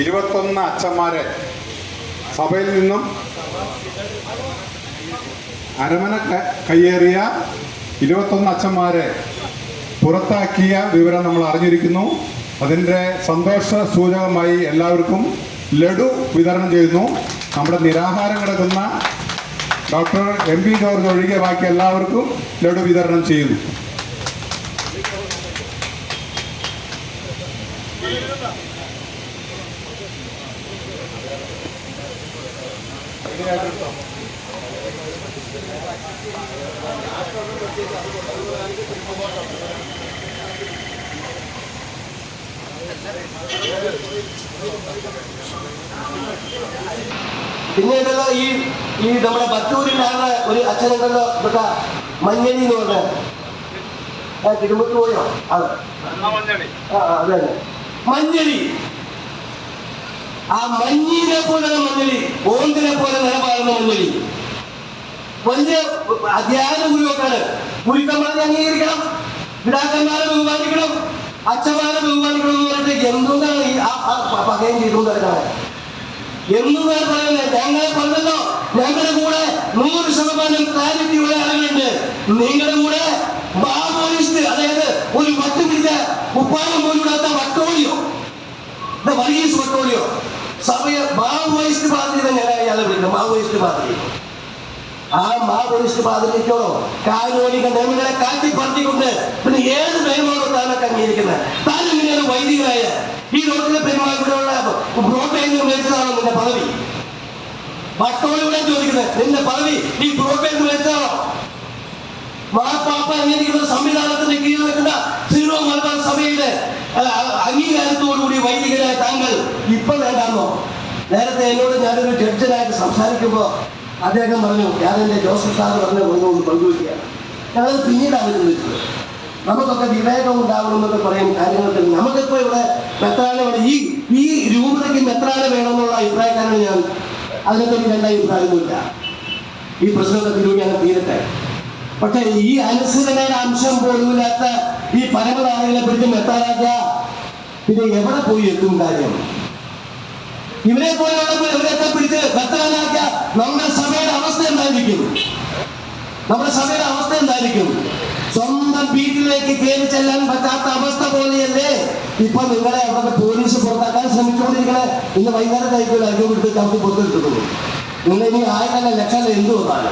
ഇരുപത്തൊന്ന് അച്ഛന്മാരെ സഭയിൽ നിന്നും അരമന കയ്യേറിയ ഇരുപത്തൊന്ന് അച്ഛന്മാരെ പുറത്താക്കിയ വിവരം നമ്മൾ അറിഞ്ഞിരിക്കുന്നു. അതിന്റെ സന്തോഷ സൂചകമായി എല്ലാവർക്കും ലഡു വിതരണം ചെയ്യുന്നു. നമ്മുടെ നിരാഹാരം കിടക്കുന്ന ഡോക്ടർ എം പി ജോർജ് ഒഴികെ ബാക്കി എല്ലാവർക്കും ലഡു വിതരണം ചെയ്യുന്നു. പിന്നെ ഉണ്ടല്ലോ ഈ ഈ നമ്മുടെ ബത്തൂരിലാണ് ഒരു അച്ഛനുണ്ടല്ലോ ഇവിടെ മഞ്ഞണി എന്ന് പറഞ്ഞ. ആ തിരുമ്പത്ത് പോയോ? അത് ആ അതെ അതെ തന്നെ. ആ മഞ്ഞിനെ പോലെ മഞ്ഞളി ഓന്തിനെ പോലെ നിലപാടുന്ന മഞ്ഞളി വലിയ അധ്യാന ഗുരുവൊക്കെയാണ് ഗുരുക്കന്മാരെ അംഗീകരിക്കണം പിതാക്കന്മാരെ ബഹുമാനിക്കണം അച്ഛന്മാരെ പറഞ്ഞിട്ട് എന്തുകൊണ്ടാണ് ഈ പകയം ചെയ്തുകൊണ്ട് കിടക്കുന്നത് എന്നും ഞാൻ പറയുന്നത്? ഞങ്ങളെ പറഞ്ഞല്ലോ ഞങ്ങളുടെ കൂടെ നൂറ് ശതമാനം ക്ലാരിറ്റിയുള്ള ആളുകളുണ്ട്. നിങ്ങളുടെ കൂടെ മാവോയിസ്റ്റ് അതായത് ഒരു വട്ടു പിടിച്ച കുപ്പായം പോലും ഇടാത്ത വട്ടോളിയോ വർഗീസ് വട്ടോളിയോ സഭയെ മാവോയിസ്റ്റ് പാർട്ടി തന്നെയാണ് അയാളെ വിളിക്കുന്നത് മാവോയിസ്റ്റ് പാർട്ടി. ആ മാവോയിസ്റ്റ് പാതിരിക്കോടോ കാനോനിക നിയമങ്ങളെ കാട്ടിപ്പറത്തിക്കൊണ്ട് പിന്നെ ഏത് നിയമമാണോ താനൊക്കെ അംഗീകരിക്കുന്നത്? താൻ ഇങ്ങനെയാണ് വൈദികനായ ഈ ലോകത്തിലെ പെരുമാറിയുള്ള ബ്രോഡ്ബേ എന്ന് മേടിച്ചതാണോ നിന്റെ പദവി. വട്ടോളിവിടെ ചോദിക്കുന്നത് നിന്റെ പദവി ഈ എന്ന് മേടിച്ചതാണോ മാപ്പാപ്പ അംഗീകരിക്കുന്ന സംവിധാനത്തിന്റെ കീഴിൽ നിൽക്കുന്ന സീറോ മലബാർ സഭയുടെ അംഗീകാരത്തോടുകൂടി വൈദികരായ താങ്കൾ ഇപ്പൊ വേണ്ടാന്നോ? നേരത്തെ എന്നോട് ഞാനൊരു ജഡ്ജനായിട്ട് സംസാരിക്കുമ്പോൾ അദ്ദേഹം പറഞ്ഞു ഞാൻ എന്റെ ജോസഫ് സാർ പറഞ്ഞ ഒന്നുകൊണ്ട് പങ്കുവയ്ക്കുകയാണ് ഞങ്ങൾ പിന്നീട് അവർ വിളിച്ചത്. നമുക്കൊക്കെ വിവേകം ഉണ്ടാവണം എന്നൊക്കെ പറയും കാര്യങ്ങൾക്ക്. നമുക്കിപ്പോൾ ഇവിടെ മെത്രാന ഈ ഈ രൂപതയ്ക്ക് മെത്രാന വേണമെന്നുള്ള അഭിപ്രായക്കാരാണ് ഞാൻ. അതിനെപ്പറ്റി രണ്ട് അഭിപ്രായമൊന്നുമില്ല. ഈ പ്രശ്നത്തെ തിരുവി അങ്ങ് തീരട്ടെ. പക്ഷേ ഈ അനുസരണയുടെ അംശം പോലുമില്ലാത്ത ഈ പരമതാരങ്ങളെ പിടിച്ച് മെത്താനാക്കുക പിന്നെ എവിടെ പോയി എത്തും കാര്യം? ഇവരെ പോലെയുള്ള ഇവരെയൊക്കെ പിടിച്ച് ഭക്തനാക്കിയ നമ്മുടെ സഭയുടെ അവസ്ഥ എന്തായിരിക്കും? നമ്മുടെ സഭയുടെ അവസ്ഥ എന്തായിരിക്കും? സ്വന്തം വീട്ടിലേക്ക് കയറി ചെല്ലാൻ പറ്റാത്ത അവസ്ഥ പോലെയല്ലേ? ഇപ്പൊ നിങ്ങളെ അവിടെ പോലീസ് പുറത്താക്കാൻ ശ്രമിച്ചുകൊണ്ടിരിക്കണേ. ഇന്ന് വൈകുന്നേരത്തായിരിക്കും അരികെ വിട്ട് അവർക്ക് പുറത്തെടുക്കുന്നത് നിങ്ങൾ ഇനി ആയിരം ലക്ഷം എന്തു വന്നാണ്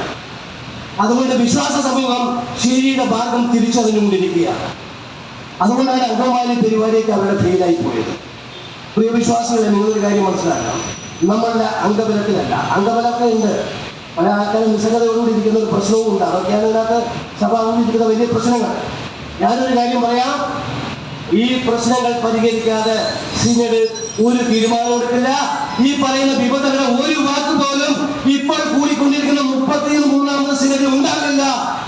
അതുകൊണ്ട് വിശ്വാസ സമൂഹം ശരിയുടെ ഭാഗം തിരിച്ചറിഞ്ഞുകൊണ്ടിരിക്കുകയാണ്. അതുകൊണ്ടാണ് അംഗമാലി പരിപാടിയൊക്കെ അവരുടെ ഫെയിലായി പോയത്. പ്രിയ വിശ്വാസികളെ നിങ്ങളൊരു കാര്യം മനസ്സിലാക്കണം. നമ്മളുടെ അംഗബലത്തിലല്ല. അംഗബലമൊക്കെ ഉണ്ട്. പല ആൾക്കാരും നിസ്സംഗതയോടുകൂടി ഇരിക്കുന്ന ഒരു പ്രശ്നവും ഉണ്ട്. അതൊക്കെയാണ് ഇതിനകത്ത് സഭ അവതരിപ്പിക്കുന്ന വലിയ പ്രശ്നങ്ങൾ ഞാനൊരു കാര്യം പറയാം. ഈ പ്രശ്നങ്ങൾ പരിഹരിക്കാതെ സിനഡ് ഒരു തീരുമാനം എടുക്കില്ല ഈ പറയുന്ന വിപത്തുകളുടെ ഒരു വാക്ക് പോലും ഇപ്പോൾ കൂടിക്കൊണ്ടിരിക്കുന്ന മുപ്പത്തി മൂന്നാമത് സിനഡ് ഉണ്ടാകില്ല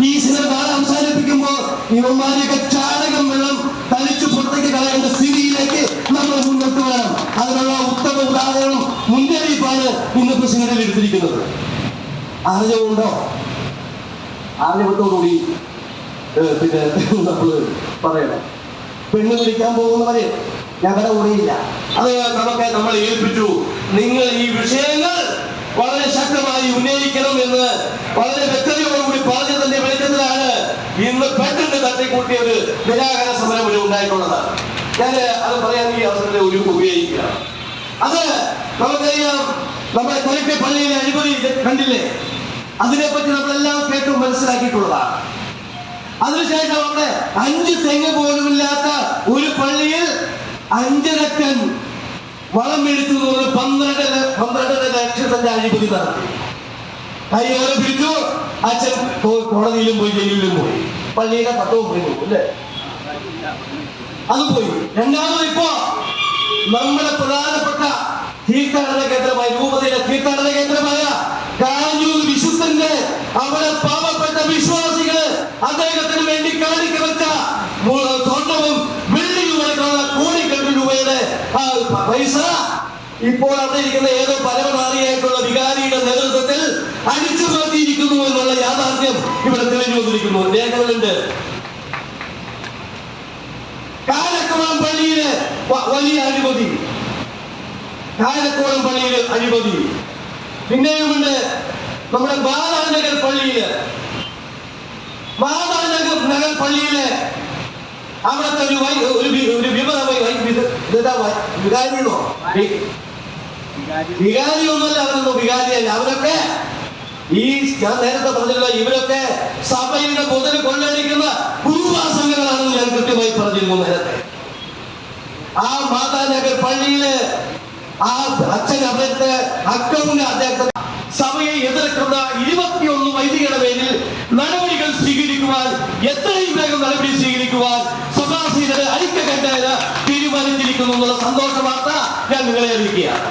ഈ സിനഡ് നാളെ അവസാനിപ്പിക്കുമ്പോൾ ഇവന്മാരെയൊക്കെ ചാണകം വെള്ളം തളിച്ചു പുറത്തേക്ക് കളയേണ്ട സ്ഥിതിയിലേക്ക് നമ്മൾ മുന്നോട്ട് വേണം അതിനുള്ള ഉത്തമ ഉദാഹരണം മുന്നറിയിപ്പാണ് ഇന്നിപ്പോ സിനഡിൽ എടുത്തിരിക്കുന്നത്. അറിഞ്ഞുകൊണ്ടോ? അറിഞ്ഞുകൊണ്ടോടുകൂടി പിന്നെ നമ്മൾ പറയണം. പെണ്ണ് വിളിക്കാൻ പോകുന്നവരെ ഞങ്ങളുടെ കൂടെയില്ല. അത് നമുക്ക് നമ്മൾ ഏൽപ്പിച്ചു. നിങ്ങൾ ഈ വിഷയങ്ങൾ വളരെ ശക്തമായി ഉന്നയിക്കണം എന്ന് വളരെ വ്യക്തതയോടുകൂടി പറഞ്ഞതിന്റെ വെളിച്ചത്തിലാണ് ഇന്ന് പെട്ടെന്ന് തട്ടിക്കൂട്ടിയ ഒരു നിരാകരണ സമരം ഇവിടെ ഉണ്ടായിട്ടുള്ളതാണ്. ഞാൻ അത് പറയാൻ ഈ അവസരത്തെ ഒരു ഉപയോഗിക്കുക. അത് നമുക്കറിയാം നമ്മുടെ കൊലക്കെ പള്ളിയിലെ അഴിമതി കണ്ടില്ലേ? അതിനെപ്പറ്റി നമ്മളെല്ലാം കേട്ടു മനസ്സിലാക്കിയിട്ടുള്ളതാണ്. അതിനുശേഷം അവിടെ അഞ്ച് തെങ്ങ് പോലുമില്ലാത്ത ഒരു പള്ളിയിൽ അഞ്ചരക്കൻ വളം മേടിച്ചു തോന്നുന്നു പന്ത്രണ്ട് ല- പന്ത്രണ്ടര ലക്ഷത്തിന്റെ അഴിമതി നടത്തി കൈയോടെ പിടിച്ചു. അച്ഛൻ കോടതിയിലും പോയി ജയിലിലും പോയി. പള്ളിയുടെ പട്ടവും പോയി. പോകും അല്ലേ? അത് പോയി. രണ്ടാമത് ഇപ്പോ നമ്മുടെ പ്രധാനപ്പെട്ട തീർത്ഥാടന കേന്ദ്രമായ രൂപതയിലെ തീർത്ഥാടന കേന്ദ്രമായ കാഞ്ഞൂർ വിശുദ്ധന്റെ അവിടെ പാവപ്പെട്ട വിശ്വാസികൾ അദ്ദേഹത്തിന് വേണ്ടി കാണിക്ക ഇപ്പോൾ അവിടെ ഇരിക്കുന്ന ഏതോ പരമനാരിയായിട്ടുള്ള വികാരിയുടെ നേതൃത്വത്തിൽ അടിച്ചു നിർത്തിയിരിക്കുന്നു എന്നുള്ള യാഥാർത്ഥ്യം ഇവിടെ തെളിഞ്ഞു വന്നിരിക്കുന്നു. രേഖകളുണ്ട് കാലക്കുളം പള്ളിയിലെ വലിയ അഴിമതി. കാലക്കോളം പള്ളിയിൽ അഴിമതി. പിന്നെയുമുണ്ട് നമ്മുടെ ബാലാനഗർ പള്ളിയിൽ. മാതാനഗർ നഗർ പള്ളിയിൽ അവിടുത്തെ ഒരു ഒരു വി- ഒരു വിമതമായി ഒന്നുമല്ല അവരൊന്നും വികാരിയല്ല. അവരൊക്കെ ഈ ഞാൻ നേരത്തെ പറഞ്ഞല്ലോ ഇവരൊക്കെ സഭയുടെ മുതൽ കൊള്ളടിക്കുന്ന കുരുവാസംഘങ്ങളാണെന്ന് ഞാൻ കൃത്യമായി പറഞ്ഞിരുന്നു നേരത്തെ. ആ മാതാനഗർ പള്ളിയിൽ ആ അച്ഛൻ അവിടുത്തെ അക്കൗണ്ട് അദ്ദേഹത്തെ സഭയെ എതിർക്കുന്ന ഇരുപത്തിയൊന്ന് വൈദികരുടെ പേരിൽ നടപടികൾ സ്വീകരിക്കുവാൻ എത്രയും വേഗം നടപടി സ്വീകരിക്കുവാൻ സഭാസീനര് ഐക്യകണ്ഠേന തീരുമാനിച്ചിരിക്കുന്നു എന്നുള്ള സന്തോഷ വാർത്ത ഞാൻ നിങ്ങളെ അറിയിക്കുകയാണ്.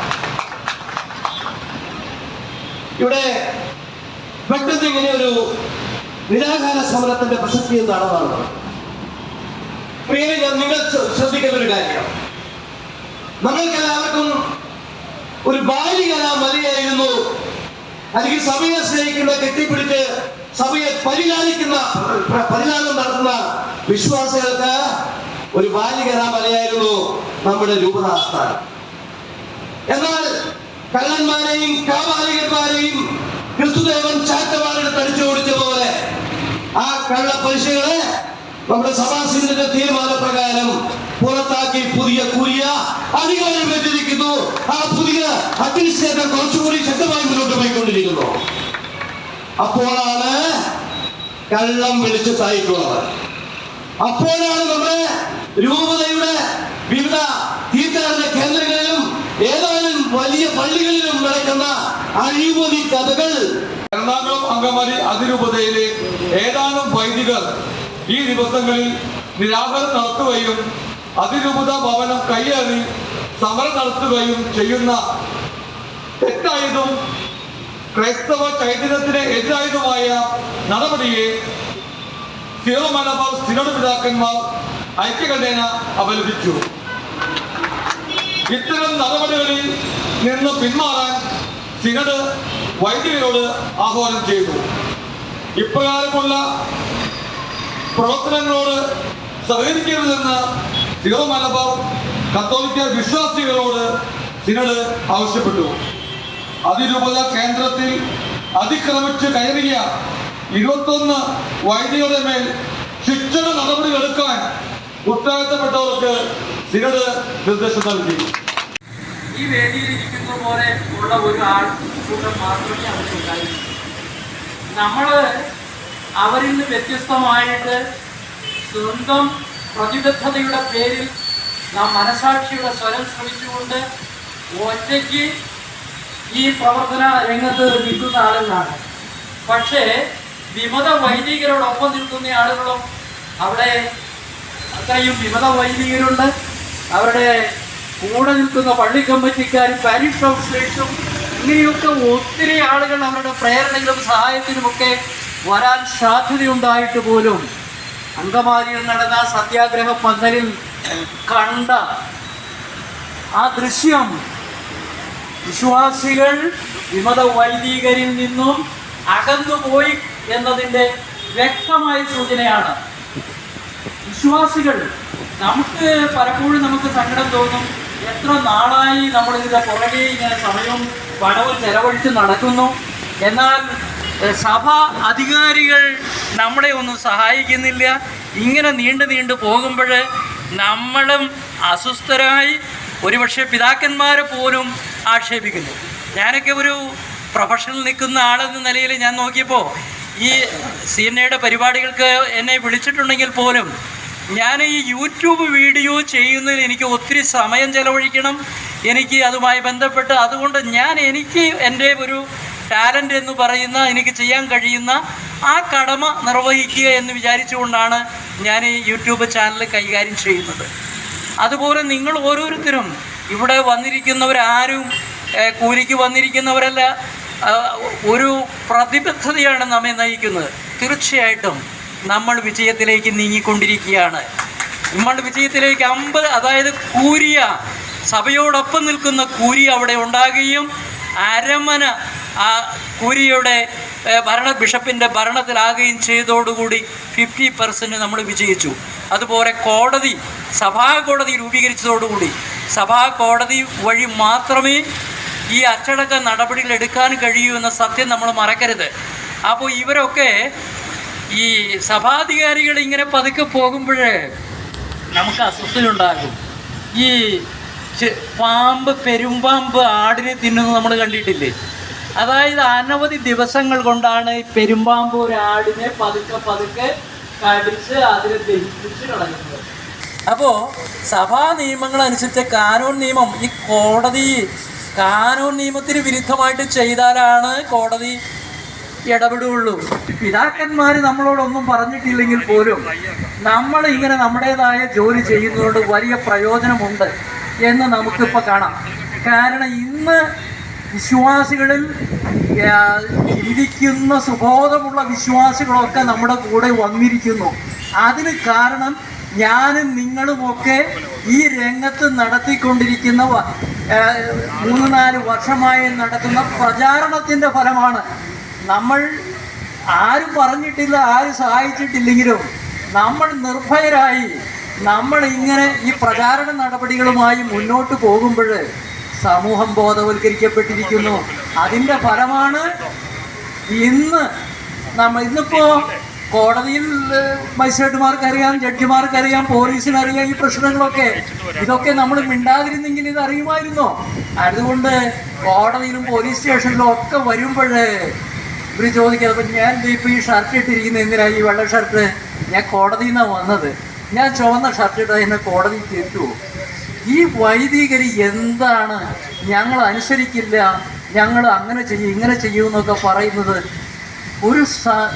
ഇവിടെ പെട്ടെന്ന് ഇങ്ങനെ ഒരു നിരാകാര സമരത്തിന്റെ പ്രസക്തി എന്താണെന്നാണ്? പ്രിയരെ ഞാൻ നിങ്ങൾ ശ്രദ്ധിക്കുന്ന ഒരു കാര്യം. നമ്മൾക്ക് എല്ലാവർക്കും ഒരു ബാലികല മലയായിരുന്നു അല്ലെങ്കിൽ സഭയെ സ്നേഹിക്കുന്ന കെട്ടിപ്പിടിച്ച് സഭയെ പരിലാലിക്കുന്ന പ്ര- പരിലാലനം നടത്തുന്ന വിശ്വാസികൾക്ക് ഒരു ബാലികല മലയായിരുന്നു നമ്മുടെ രൂപതാസ്ഥാനം. എന്നാൽ കള്ളന്മാരെയും കാവാലികന്മാരെയും ക്രിസ്തുദേവൻ ചാറ്റവാളെടുത്ത് തടിച്ചു പോലെ ആ കള്ള പലിശകളെ നമ്മുടെ സഭാസിന്റെ തീരുമാനപ്രകാരം പുറത്താക്കി പുതിയ കൂലിയ അധികാരം വെച്ചിരിക്കുന്നു. ആ പുതിയ അഡ്മിനിസ്ട്രേറ്റർ കുറച്ചുകൂടി ശക്തമായി മുന്നോട്ട് പോയിക്കൊണ്ടിരിക്കുന്നു. അപ്പോഴാണ് കള്ളം വിളിച്ച് തായിട്ടുള്ളത് അപ്പോഴാണ് നമ്മുടെ രൂപതയുടെ വിവിധ തീർത്ഥാടന കേന്ദ്രങ്ങളിലും ഏതാനും വലിയ പള്ളികളിലും നടക്കുന്ന അഴിമതി കഥകൾ. എറണാകുളം അങ്കമാലി അതിരൂപതയിലെ ഏതാനും വൈദികർ ഈ ദിവസങ്ങളിൽ നിരാഹാരം നടത്തുകയും അതിരൂപത ഭവനം കയ്യേറി സമരം നടത്തുകയും ചെയ്യുന്ന തെറ്റായതും ക്രൈസ്തവ ചൈതന്യത്തിന് എതിരായതുമായ നടപടിയെ സിറോ മലബാർ സിനോഡ് പിതാക്കന്മാർ ഐക്യകണ്ഠേന അപലപിച്ചു. ഇത്തരം നടപടികളിൽ നിന്ന് പിന്മാറാൻ സിനഡ് വൈദികരോട് ആഹ്വാനം ചെയ്തു. ഇപ്രകാരമുള്ള പ്രവർത്തനങ്ങളോട് സഹകരിക്കരുതെന്ന് സീറോ മലബാർ കത്തോലിക്ക വിശ്വാസികളോട് സിനഡ് ആവശ്യപ്പെട്ടു. അതിരൂപത കേന്ദ്രത്തിൽ അതിക്രമിച്ച് കയറിയ ഇരുപത്തൊന്ന് വൈദികരുടെ മേൽ ശിക്ഷണ നടപടികളെടുക്കാൻ ഉത്തരവാദിത്തപ്പെട്ടവർക്ക് സിനഡ് നിർദ്ദേശം നൽകി. ഈ വേദിയിലിരിക്കുന്ന പോലെ ഉള്ള ഒരു ആൾ കൂട്ടം മാത്രമേ അവർക്കുണ്ടായിരുന്നു നമ്മൾ അവരിൽ നിന്ന് വ്യത്യസ്തമായിട്ട് സ്വന്തം പ്രതിബദ്ധതയുടെ പേരിൽ നാം മനസാക്ഷിയുടെ സ്വരം ശ്രമിച്ചുകൊണ്ട് ഒറ്റയ്ക്ക് ഈ പ്രവർത്തന രംഗത്ത് നിൽക്കുന്ന ആളുകളാണ്. പക്ഷേ വിമത വൈദികരോടൊപ്പം നിൽക്കുന്ന ആളുകളും അവിടെ അത്രയും വിമത വൈദികരുണ്ട്. അവരുടെ കൂടെ നിൽക്കുന്ന പള്ളി കമ്മിറ്റിക്കാരും പാരിഷ് കൗൺസിലേഴ്സും ഇങ്ങനെയൊക്കെ ഒത്തിരി ആളുകൾ അവരുടെ പ്രേരണയിലും സഹായത്തിനുമൊക്കെ വരാൻ സാധ്യതയുണ്ടായിട്ട് പോലും അങ്കമാലിയിൽ നടന്ന സത്യാഗ്രഹ പന്തലിൽ കണ്ട ആ ദൃശ്യം വിശ്വാസികൾ വിമത വൈദികരിൽ നിന്നും അകന്നുപോയി എന്നതിന്റെ വ്യക്തമായ സൂചനയാണ്. വിശ്വാസികൾ നമുക്ക് പലപ്പോഴും നമുക്ക് സങ്കടം തോന്നും എത്ര നാളായി നമ്മൾ ഇതിന്റെ പുറകെ ഇങ്ങനെ സമയവും പണവും ചെലവഴിച്ച് നടക്കുന്നു. എന്നാൽ സഭ അധികാരികൾ നമ്മളെ ഒന്നും സഹായിക്കുന്നില്ല. ഇങ്ങനെ നീണ്ടു നീണ്ടു പോകുമ്പോൾ നമ്മളും അസ്വസ്ഥരായി ഒരുപക്ഷെ പിതാക്കന്മാരെ പോലും ആക്ഷേപിക്കുന്നു. ഞാനൊക്കെ ഒരു പ്രൊഫഷണൽ നിൽക്കുന്ന ആളെന്ന നിലയിൽ ഞാൻ നോക്കിയപ്പോൾ ഈ സി എൻ എയുടെ പരിപാടികൾക്ക് എന്നെ വിളിച്ചിട്ടുണ്ടെങ്കിൽ പോലും ഞാൻ ഈ യൂട്യൂബ് വീഡിയോ ചെയ്യുന്നതിൽ എനിക്ക് ഒത്തിരി സമയം ചെലവഴിക്കണം. എനിക്ക് അതുമായി ബന്ധപ്പെട്ട് അതുകൊണ്ട് ഞാൻ എനിക്ക് എന്റെ ഒരു ടാലന്റ് എന്ന് പറയുന്ന എനിക്ക് ചെയ്യാൻ കഴിയുന്ന ആ കടമ നിർവഹിക്കുക എന്ന് വിചാരിച്ചുകൊണ്ടാണ് ഞാൻ ഈ യൂട്യൂബ് ചാനൽ കൈകാര്യം ചെയ്യുന്നത്. അതുപോലെ നിങ്ങൾ ഓരോരുത്തരും ഇവിടെ വന്നിരിക്കുന്നവരാരും കൂലിക്ക് വന്നിരിക്കുന്നവരല്ല ഒരു പ്രതിബദ്ധതയാണ് നമ്മെ നയിക്കുന്നത്. തീർച്ചയായിട്ടും നമ്മൾ വിജയത്തിലേക്ക് നീങ്ങിക്കൊണ്ടിരിക്കുകയാണ്. നമ്മൾ വിജയത്തിലേക്ക് അമ്പത് അതായത് കൂരിയ സഭയോടൊപ്പം നിൽക്കുന്ന കൂരി അവിടെ ഉണ്ടാകുകയും അരമന ആ കൂരിയുടെ ഭരണ ബിഷപ്പിന്റെ ഭരണത്തിലാകുകയും ചെയ്തതോടുകൂടി ഫിഫ്റ്റി പെർസെന്റ് നമ്മൾ വിജയിച്ചു. അതുപോലെ കോടതി സഭാ കോടതി രൂപീകരിച്ചതോടുകൂടി സഭാ കോടതി വഴി മാത്രമേ ഈ അച്ചടക്ക നടപടികൾ എടുക്കാൻ കഴിയൂ എന്ന സത്യം നമ്മൾ മറക്കരുത്. അപ്പോൾ ഇവരൊക്കെ ഈ സഭാധികാരികൾ ഇങ്ങനെ പതുക്കെ പോകുമ്പോഴേ നമുക്ക് അസ്വസ്ഥതയുണ്ടാകും. ഈ പാമ്പ് പെരുമ്പാമ്പ് ആടിനെ തിന്നുന്നത് നമ്മൾ കണ്ടിട്ടില്ലേ? അതായത് അനവധി ദിവസങ്ങൾ കൊണ്ടാണ് ഈ പെരുമ്പാമ്പ് ഒരു ആടിനെ പതുക്കെ പതുക്കെ കടിച്ച് അതിനെ ദഹിപ്പിച്ച് കളയുന്നത്. അപ്പോൾ സഭാ നിയമങ്ങൾ അനുസരിച്ച് കാനൂൺ നിയമം ഈ കോടതി കാനൂൺ നിയമത്തിന് വിരുദ്ധമായിട്ട് ചെയ്താലാണ് കോടതി ഇടപെടുകയുള്ളൂ. പിതാക്കന്മാർ നമ്മളോടൊന്നും പറഞ്ഞിട്ടില്ലെങ്കിൽ പോലും നമ്മൾ ഇങ്ങനെ നമ്മുടേതായ ജോലി ചെയ്യുന്നതുകൊണ്ട് വലിയ പ്രയോജനമുണ്ട് എന്ന് നമുക്കിപ്പോൾ കാണാം. കാരണം ഇന്ന് വിശ്വാസികളിൽ ഇരിക്കുന്ന സുബോധമുള്ള വിശ്വാസികളൊക്കെ നമ്മുടെ കൂടെ വന്നിരിക്കുന്നു. അതിന് കാരണം ഞാനും നിങ്ങളുമൊക്കെ ഈ രംഗത്ത് നടത്തിക്കൊണ്ടിരിക്കുന്ന മൂന്ന് നാല് വർഷമായി നടത്തുന്ന പ്രചാരണത്തിന്റെ ഫലമാണ് നമ്മൾ ആരും പറഞ്ഞിട്ടില്ല ആരും സഹായിച്ചിട്ടില്ലെങ്കിലും നമ്മൾ നിർഭയരായി നമ്മൾ ഇങ്ങനെ ഈ പ്രചാരണ നടപടികളുമായി മുന്നോട്ട് പോകുമ്പോൾ സമൂഹം ബോധവൽക്കരിക്കപ്പെട്ടിരിക്കുന്നു. അതിന്റെ ഫലമാണ് ഇന്ന് നമ്മൾ ഇന്നിപ്പോൾ കോടതിയിൽ ഏഹ്, മജിസ്ട്രേറ്റുമാർക്കറിയാം ജഡ്ജിമാർക്കറിയാം പോലീസിനറിയാം ഈ പ്രശ്നങ്ങളൊക്കെ. ഇതൊക്കെ നമ്മൾ മിണ്ടാതിരുന്നെങ്കിൽ ഇത് അറിയുമായിരുന്നോ? അതുകൊണ്ട് കോടതിയിലും പോലീസ് സ്റ്റേഷനിലും ഒക്കെ വരുമ്പോഴേ ഇവർ ചോദിക്കുന്നത് അപ്പം ഞാൻ ഇപ്പോൾ ഈ ഷർട്ട് ഇട്ടിരിക്കുന്ന എന്തിനാ ഈ വെള്ള ഷർട്ട് ഞാൻ കോടതിയിൽ നിന്നാണ് വന്നത്. ഞാൻ ചുവന്ന ഷർട്ട് ഇട്ടാൽ എന്നെ കോടതി തെറ്റുമോ ഈ വൈദികർ എന്താണ്? ഞങ്ങൾ അനുസരിക്കില്ല. ഞങ്ങൾ അങ്ങനെ ചെയ്യും ഇങ്ങനെ ചെയ്യുമെന്നൊക്കെ പറയുന്നത് ഒരു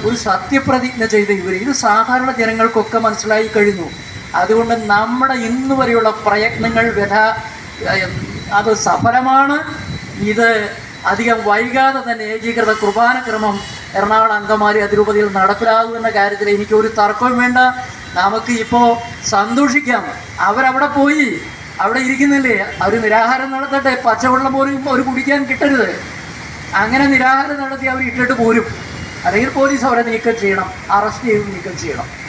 ഒരു സത്യപ്രതിജ്ഞ ചെയ്ത ഇവർ ഇത് സാധാരണ ജനങ്ങൾക്കൊക്കെ മനസ്സിലായി കഴിഞ്ഞു. അതുകൊണ്ട് നമ്മുടെ ഇന്ന് വരെയുള്ള പ്രയത്നങ്ങൾ വ്യഥ അത് സഫലമാണ്. ഇത് അധികം വൈകാതെ തന്നെ ഏകീകൃത കുർബാന ക്രമം എറണാകുളം അങ്കമാലി അതിരൂപതയിൽ നടപ്പിലാകുമെന്ന കാര്യത്തിൽ എനിക്ക് ഒരു തർക്കവും വേണ്ട. നമുക്ക് ഇപ്പോൾ സന്തോഷിക്കാം. അവരവിടെ പോയി. അവിടെ ഇരിക്കുന്നില്ലേ? അവർ നിരാഹാരം നടത്തട്ടെ. പച്ചവെള്ളം പോലും അവർ കുടിക്കാൻ കിട്ടരുത്. അങ്ങനെ നിരാഹാരം നടത്തി അവർ ഇട്ടിട്ട് പോരും. അല്ലെങ്കിൽ പോലീസ് അവരെ നീക്കം ചെയ്യണം. അറസ്റ്റ് ചെയ്ത് നീക്കം ചെയ്യണം.